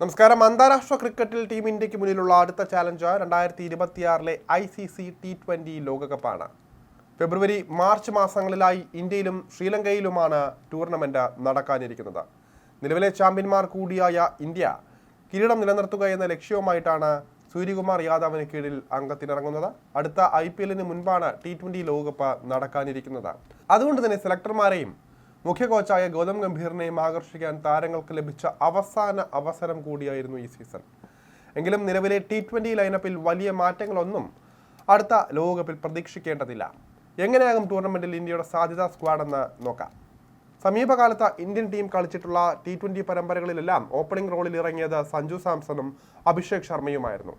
നമസ്കാരം. അന്താരാഷ്ട്ര ക്രിക്കറ്റിൽ ടീം ഇന്ത്യയ്ക്ക് മുന്നിലുള്ള അടുത്ത ചാലഞ്ച് രണ്ടായിരത്തി ഇരുപത്തിയാറിലെ I C C T twenty ലോകകപ്പാണ്. February March മാസങ്ങളിലായി ഇന്ത്യയിലും ശ്രീലങ്കയിലുമാണ് ടൂർണമെന്റ് നടക്കാനിരിക്കുന്നത്. നിലവിലെ ചാമ്പ്യന്മാർ കൂടിയായ ഇന്ത്യ കിരീടം നിലനിർത്തുക എന്ന ലക്ഷ്യവുമായിട്ടാണ് സൂര്യകുമാർ യാദവിന് കീഴിൽ അംഗത്തിനിറങ്ങുന്നത്. അടുത്ത ഐ പി എല്ലിന് മുൻപാണ് ടി ട്വന്റി ലോകകപ്പ് നടക്കാനിരിക്കുന്നത്. അതുകൊണ്ട് തന്നെ സെലക്ടർമാരെയും മുഖ്യ കോച്ചായ ഗൗതം ഗംഭീറിനെയും ആകർഷിക്കാൻ താരങ്ങൾക്ക് ലഭിച്ച അവസാന അവസരം കൂടിയായിരുന്നു ഈ സീസൺ. എങ്കിലും നിലവിലെ ടി ട്വന്റി ലൈനപ്പിൽ വലിയ മാറ്റങ്ങളൊന്നും അടുത്ത ലോകകപ്പിൽ പ്രതീക്ഷിക്കേണ്ടതില്ല. എങ്ങനെയാകും ടൂർണമെന്റിൽ ഇന്ത്യയുടെ സാധ്യതാ സ്ക്വാഡെന്ന് നോക്കാം. സമീപകാലത്ത് ഇന്ത്യൻ ടീം കളിച്ചിട്ടുള്ള ടി ട്വന്റി പരമ്പരകളിലെല്ലാം ഓപ്പണിംഗ് റോളിൽ ഇറങ്ങിയത് സഞ്ജു സാംസണും അഭിഷേക് ശർമ്മയുമായിരുന്നു.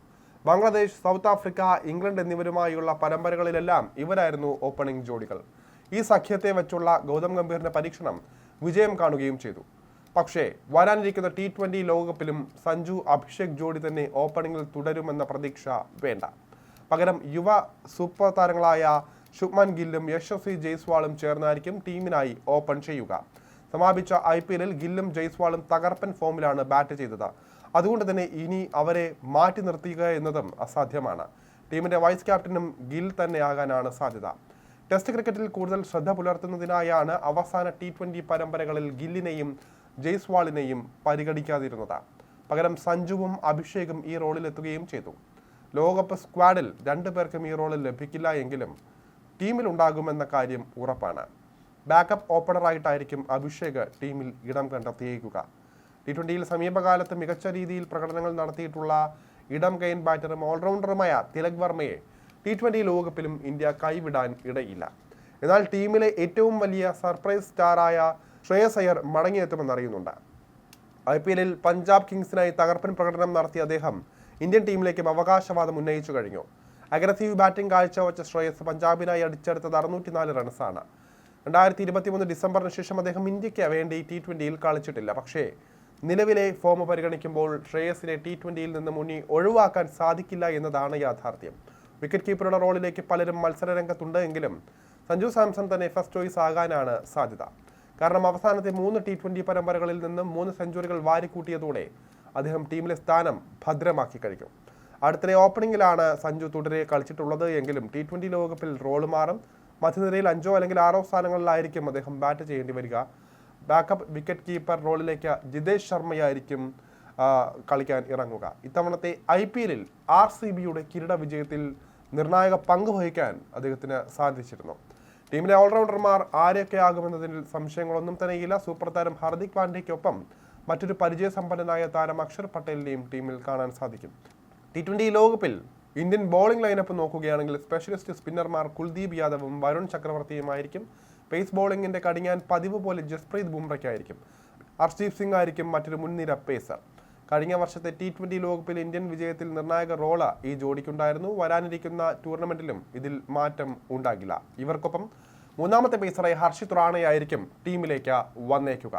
ബംഗ്ലാദേശ് സൗത്ത് ആഫ്രിക്ക ഇംഗ്ലണ്ട് എന്നിവരുമായുള്ള പരമ്പരകളിലെല്ലാം ഇവരായിരുന്നു ഓപ്പണിംഗ് ജോഡികൾ. ഈ സഖ്യത്തെ വെച്ചുള്ള ഗൗതം ഗംഭീറിന്റെ പരീക്ഷണം വിജയം കാണുകയും ചെയ്തു. പക്ഷേ വരാനിരിക്കുന്ന ടി ട്വന്റി ലോകകപ്പിലും സഞ്ജു അഭിഷേക് ജോഡി തന്നെ ഓപ്പണിംഗിൽ തുടരുമെന്ന പ്രതീക്ഷ വേണ്ട. പകരം യുവ സൂപ്പർ താരങ്ങളായ ശുഭ്മാൻ ഗില്ലും യശസ്വി ജയ്സ്വാളും ചേർന്നായിരിക്കും ടീമിനായി ഓപ്പൺ ചെയ്യുക. സമാപിച്ച ഐ പി എല്ലിൽ ഗില്ലും ജയ്സ്വാളും തകർപ്പൻ ഫോമിലാണ് ബാറ്റ് ചെയ്തത്. അതുകൊണ്ട് തന്നെ ഇനി അവരെ മാറ്റി നിർത്തുക എന്നതും അസാധ്യമാണ്. ടീമിന്റെ വൈസ് ക്യാപ്റ്റനും ഗിൽ തന്നെയാകാനാണ് സാധ്യത. ടെസ്റ്റ് ക്രിക്കറ്റിൽ കൂടുതൽ ശ്രദ്ധ പുലർത്തുന്നതിനായാണ് അവസാന ടി ട്വന്റി പരമ്പരകളിൽ ഗില്ലിനെയും ജയ്സ്വാളിനെയും പരിഗണിക്കാതിരുന്നത്. പകരം സഞ്ജുവും അഭിഷേകും ഈ റോളിലെത്തുകയും ചെയ്തു. ലോകകപ്പ് സ്ക്വാഡിൽ രണ്ടു പേർക്കും ഈ റോളിൽ ലഭിക്കില്ല എങ്കിലും ടീമിൽ ഉണ്ടാകുമെന്ന കാര്യം ഉറപ്പാണ്. ബാക്കപ്പ് ഓപ്പണറായിട്ടായിരിക്കും അഭിഷേക് ടീമിൽ ഇടം കണ്ടെത്തിയേക്കുക. ടി ട്വന്റിയിൽ സമീപകാലത്ത് മികച്ച രീതിയിൽ പ്രകടനങ്ങൾ നടത്തിയിട്ടുള്ള ഇടം കൈൻ ബാറ്ററും ഓൾറൗണ്ടറുമായ തിലക് വർമ്മയെ ടി ട്വന്റി ലോകകപ്പിലും ഇന്ത്യ കൈവിടാൻ ഇടയില്ല. എന്നാൽ ടീമിലെ ഏറ്റവും വലിയ സർപ്രൈസ് സ്റ്റാറായ ശ്രേയസ് അയ്യർ മടങ്ങിയെത്തുമെന്നറിയുന്നുണ്ട് ഐ പി എല്ലിൽ പഞ്ചാബ് കിങ്സിനായി തകർപ്പൻ പ്രകടനം നടത്തിയ അദ്ദേഹം ഇന്ത്യൻ ടീമിലേക്കും അവകാശവാദം ഉന്നയിച്ചു കഴിഞ്ഞു. അഗ്രസീവ് ബാറ്റിംഗ് കാഴ്ചവെച്ച ശ്രേയസ് പഞ്ചാബിനായി അടിച്ചെടുത്തത് അറുന്നൂറ്റിനാല് റൺസാണ്. രണ്ടായിരത്തി ഇരുപത്തിമൂന്ന് ഡിസംബറിന് ശേഷം അദ്ദേഹം ഇന്ത്യയ്ക്ക് വേണ്ടി ടി ട്വന്റിയിൽ കളിച്ചിട്ടില്ല. പക്ഷേ നിലവിലെ ഫോം പരിഗണിക്കുമ്പോൾ ശ്രേയസിനെ ടി ട്വന്റിയിൽ നിന്ന് മുന്നി ഒഴിവാക്കാൻ സാധിക്കില്ല എന്നതാണ് യാഥാർത്ഥ്യം. വിക്കറ്റ് കീപ്പറുടെ റോളിലേക്ക് പലരും മത്സര രംഗത്തുണ്ട് എങ്കിലും സഞ്ജു സാംസൺ തന്നെ ഫസ്റ്റ് ചോയ്സ് ആകാനാണ് സാധ്യത. കാരണം അവസാനത്തെ മൂന്ന് ടി ട്വന്റി പരമ്പരകളിൽ നിന്നും മൂന്ന് സെഞ്ചുറികൾ വാരിക്കൂട്ടിയതോടെ അദ്ദേഹം ടീമിലെ സ്ഥാനം ഭദ്രമാക്കി കഴിഞ്ഞു അടുത്തിടെ ഓപ്പണിംഗിലാണ് സഞ്ജു തുടരെ കളിച്ചിട്ടുള്ളത് എങ്കിലും ടി ട്വന്റി ലോകകപ്പിൽ റോൾ മാറും. മധ്യനിരയിൽ അഞ്ചോ അല്ലെങ്കിൽ ആറോ സ്ഥാനങ്ങളിലായിരിക്കും അദ്ദേഹം ബാറ്റ് ചെയ്യേണ്ടി വരിക. ബാക്കപ്പ് വിക്കറ്റ് കീപ്പർ റോളിലേക്ക് ജിതേഷ് ശർമ്മയായിരിക്കും കളിക്കാൻ ഇറങ്ങുക. ഇത്തവണത്തെ ഐ പി എല്ലിൽ ആർ സി ബിയുടെ കിരീട വിജയത്തിൽ നിർണായക പങ്ക് വഹിക്കാൻ അദ്ദേഹത്തിന് സാധിച്ചിരുന്നു. ടീമിലെ ഓൾറൗണ്ടർമാർ ആരെയൊക്കെ ആകുമെന്നതിൽ സംശയങ്ങളൊന്നും തന്നെയില്ല. സൂപ്പർ താരം ഹർദിക് പാണ്ഡ്യയ്ക്കൊപ്പം മറ്റൊരു പരിചയസമ്പന്നനായ താരം അക്ഷർ പട്ടേലിനെയും ടീമിൽ കാണാൻ സാധിക്കും. ടി ട്വന്റി ലോകകപ്പിൽ ഇന്ത്യൻ ബോളിംഗ് ലൈനപ്പ് നോക്കുകയാണെങ്കിൽ സ്പെഷ്യലിസ്റ്റ് സ്പിന്നർമാർ കുൽദീപ് യാദവും വരുൺ ചക്രവർത്തിയുമായിരിക്കും. പേസ് ബോളിംഗിന്റെ കടിഞ്ഞാൻ പതിവ് പോലെ ജസ്പ്രീത് ബുംറയ്ക്കായിരിക്കും. അർഷീപ് സിംഗ് ആയിരിക്കും മറ്റൊരു മുൻനിര പേസർ കഴിഞ്ഞ വർഷത്തെ ടി ട്വന്റി ലോകകപ്പിൽ ഇന്ത്യൻ വിജയത്തിൽ നിർണായക റോള ഈ ജോഡിക്കുണ്ടായിരുന്നു. വരാനിരിക്കുന്ന ടൂർണമെന്റിലും ഇതിൽ മാറ്റം ഉണ്ടാകില്ല. ഇവർക്കൊപ്പം മൂന്നാമത്തെ പേസറായി ഹർഷിത് റാണയായിരിക്കും ടീമിലേക്ക് വന്നേക്കുക.